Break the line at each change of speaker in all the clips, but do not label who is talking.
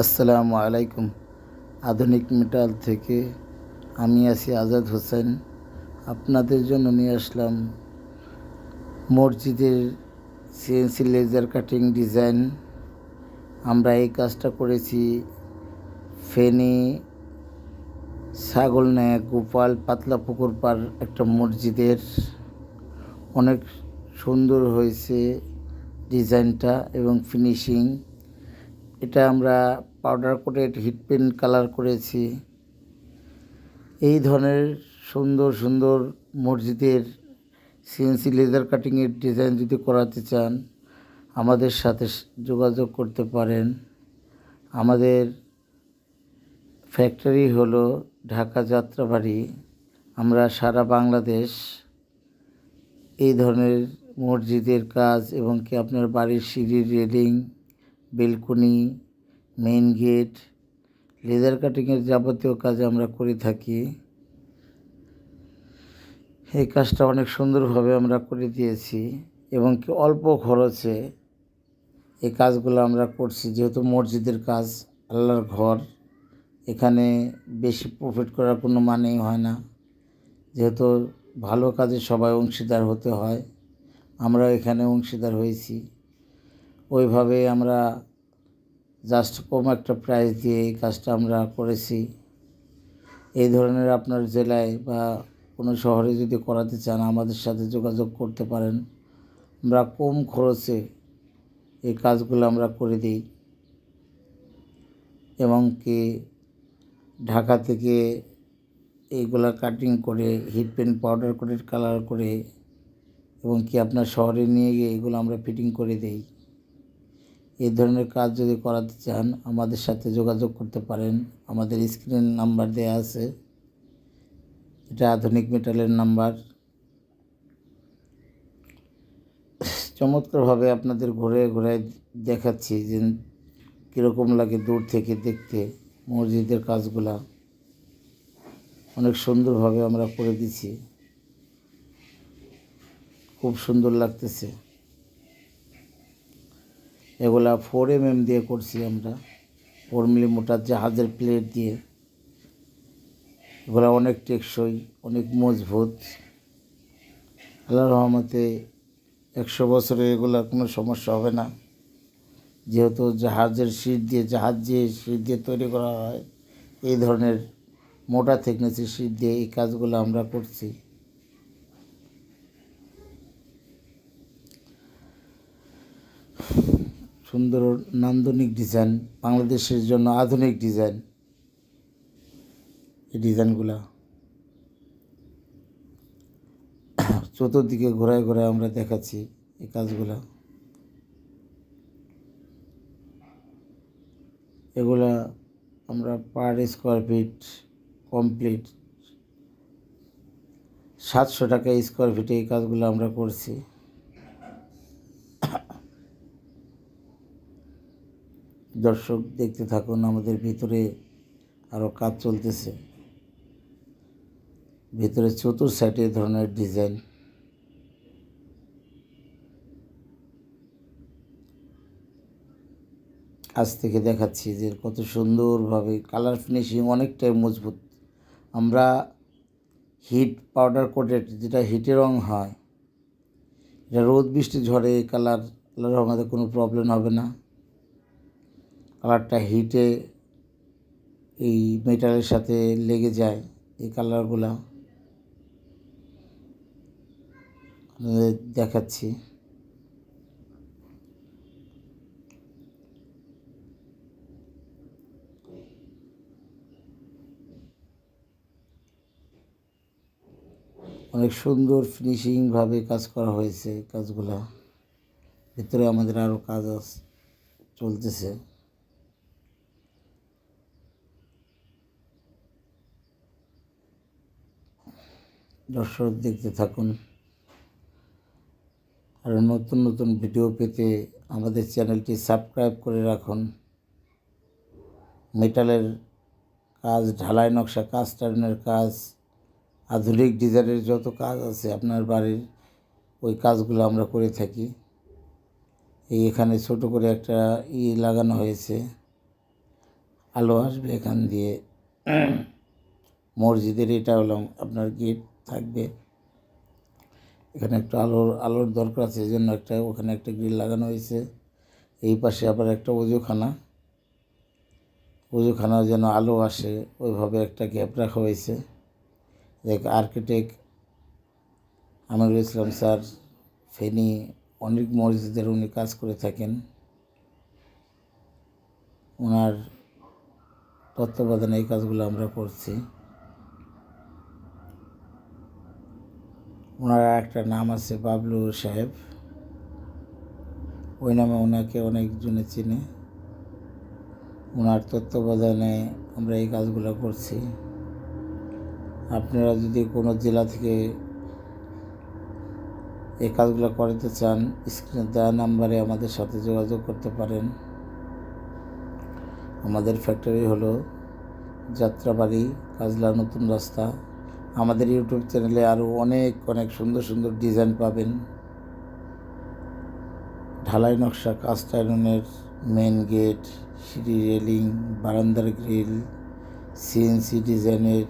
আসসালামু আলাইকুম। আধুনিক মেটাল থেকে আমি আছি আজাদ হোসেন। আপনাদের জন্য নিয়ে আসলাম মসজিদের সিএনসি লেজার কাটিং ডিজাইন আমরা এই কাজটা করেছি ফেনী ছাগলনায়া গোপাল পাতলা পুকুর পার একটা মসজিদের। অনেক সুন্দর হয়েছে ডিজাইনটা এবং ফিনিশিং। এটা আমরা powder coated heat paint colour করেছি। এই ধরনের সুন্দর সুন্দর মসজিদের সিএনসি লেজার কাটিংয়ের ডিজাইন যদি করাতে চান, আমাদের সাথে যোগাযোগ করতে পারেন। আমাদের ফ্যাক্টরি হলো ঢাকা যাত্রাবাড়ি। আমরা সারা বাংলাদেশ এই ধরনের মসজিদের কাজ এবং কি আপনার বাড়ির সিঁড়ির railing balcony, main gate, leather কাটিংয়ের যাবতীয় কাজ আমরা করে থাকি। এই কাজটা অনেক সুন্দরভাবে আমরা করে দিয়েছি এবং কি অল্প খরচে এই কাজগুলো আমরা করছি, যেহেতু মসজিদের কাজ, আল্লাহর ঘর, এখানে বেশি প্রফিট করার কোনো মানেই হয় না। যেহেতু ভালো কাজে সবাই অংশীদার হতে হয় আমরা এখানে অংশীদার হয়েছি। ওইভাবে আমরা জাস্ট কম একটা প্রাইস দিয়ে এই কাজটা আমরা করেছি। এই ধরনের আপনার জেলায় বা কোনো শহরে যদি করাতে চান, আমাদের সাথে যোগাযোগ করতে পারেন। আমরা কম খরচে এই কাজগুলো আমরা করে দিই। এবং কি ঢাকা থেকে এইগুলা কাটিং করে হিট পেন্ট পাউডার করে কালার করে, এবং কি আপনার শহরে নিয়ে গিয়ে এগুলো আমরা ফিটিং করে দেই। এই ধরনের কাজ যদি করাতে চান, আমাদের সাথে যোগাযোগ করতে পারেন। আমাদের স্ক্রিন নাম্বার দেওয়া আছে। এটা আধুনিক মেটালের নাম্বার। চমৎকারভাবে আপনাদের ঘুরে ঘুরে দেখাচ্ছি যে কীরকম লাগে দূর থেকে দেখতে মসজিদের কাজগুলা। অনেক সুন্দরভাবে আমরা করে দিছি খুব সুন্দর লাগতেছে। এগুলা ফোর এম এম দিয়ে করছি আমরা। ফোর মিলিমিটার জাহাজের প্লেট দিয়ে। এগুলো অনেক টেকসই, অনেক মজবুত। আল্লাহ রহমতে একশো বছরে এগুলো কোনো সমস্যা হবে না। যেহেতু জাহাজের সিট দিয়ে, জাহাজ যে সিট দিয়ে তৈরি করা হয়, এই ধরনের মোটা থেকনেসের সিট দিয়ে এই কাজগুলো আমরা করছি। সুন্দর নান্দনিক ডিজাইন, বাংলাদেশের জন্য আধুনিক ডিজাইন। এই ডিজাইনগুলা চতুর্দিকে ঘোরায় ঘোরায় আমরা দেখাচ্ছি এই কাজগুলা। এগুলা আমরা পার স্কোয়ার ফিট কমপ্লিট সাতশো টাকা স্কোয়ার ফিটে এই কাজগুলো আমরা করছি। দর্শক দেখতে থাকুন, আমাদের ভিতরে আরও কাজ চলতেছে। ভিতরে চতুর সাইডে ধরনের ডিজাইন আজ থেকে দেখাচ্ছি যে কত সুন্দরভাবে কালার ফিনিশিং অনেকটাই মজবুত। আমরা হিট পাউডার কোটেড যেটা হিটে রং হয়, এটা রোদ, বৃষ্টি, ঝড়ে কালার কালার আমাদের কোনো প্রবলেম হবে না। কালারটা হিটে এই মেটালের সাথে লেগে যায় এই কালারগুলা। দেখাচ্ছি। অনেক সুন্দর ফিনিশিংভাবে কাজ করা হয়েছে কাজগুলা। ভিতরে আমাদের আরও কাজ চলতেছে। দর্শক দেখতে থাকুন। আর নতুন নতুন ভিডিও পেতে আমাদের চ্যানেলটি সাবস্ক্রাইব করে রাখুন। মেটালের কাজ, ঢালাই নকশা, কাজ, টার্নের কাজ, আধুনিক ডিজাইনের যত কাজ আছে আপনার বাড়ির, ওই কাজগুলো আমরা করে থাকি। এই এখানে ছোট করে একটা ই লাগানো হয়েছে। আলো আসবে এখান দিয়ে। মসজিদের এটা হলো আপনার গেট থাকবে। এখানে একটু আলোর আলোর দরকার আছে এই জন্য একটা, ওখানে একটা গ্রিল লাগানো হয়েছে। এই পাশে আবার একটা অজুখানা অজুখানাও যেন আলো আসে, ওইভাবে একটা গ্যাপ রাখা হয়েছে। এক আর্কিটেক্ট আমিরুল ইসলাম স্যার, ফেনী, অনেক মসজিদের উনি কাজ করে থাকেন। ওনার তত্ত্বাবধানে এই কাজগুলো আমরা করছি। ওনার একটা নাম আছে বাবলু সাহেব। ওই নামে ওনাকে অনেকজনে চিনে। ওনার তত্ত্বাবধানে আমরা এই কাজগুলো করছি। আপনারা যদি কোনো জেলা থেকে এই কাজগুলো করাতে চান, স্ক্রিনে দেওয়া নাম্বারে আমাদের সাথে যোগাযোগ করতে পারেন। আমাদের ফ্যাক্টরি হলো যাত্রাবাড়ি, কাজলা নতুন রাস্তা। আমাদের ইউটিউব চ্যানেলে আরও অনেক অনেক সুন্দর সুন্দর ডিজাইন পাবেন। ঢালাই নকশা কাস্ট আয়রনের মেন গেট সিঁড়ি রেলিং বারান্দার গ্রিল সিএনসি ডিজাইনের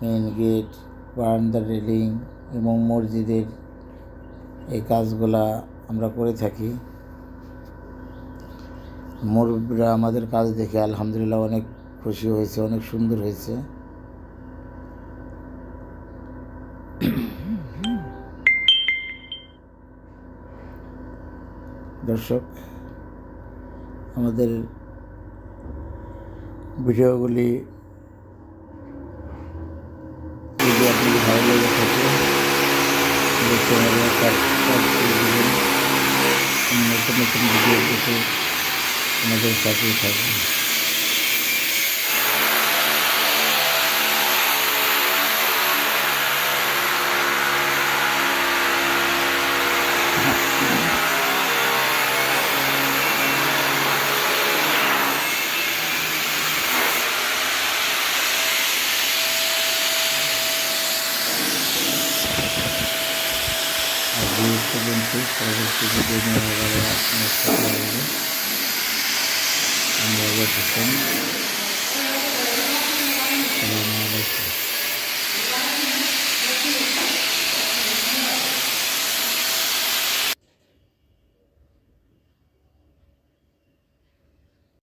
মেন গেট বারান্দার রেলিং এবং মসজিদের এই কাজগুলা আমরা করে থাকি। মুরব্বীরা আমাদের কাজ দেখে আলহামদুলিল্লাহ অনেক খুশি হয়েছে, অনেক সুন্দর হয়েছে। দর্শক, আমাদের ভিডিওগুলি যদি আপনাদের ভালো লেগে থাকে নতুন নতুন ভিডিও দেখে আমাদের সাথে থাকবেন আজ পর্যন্ত পরবর্তী ভিডিও নিয়ে আবার আপনার সাথে আমরা থাকেন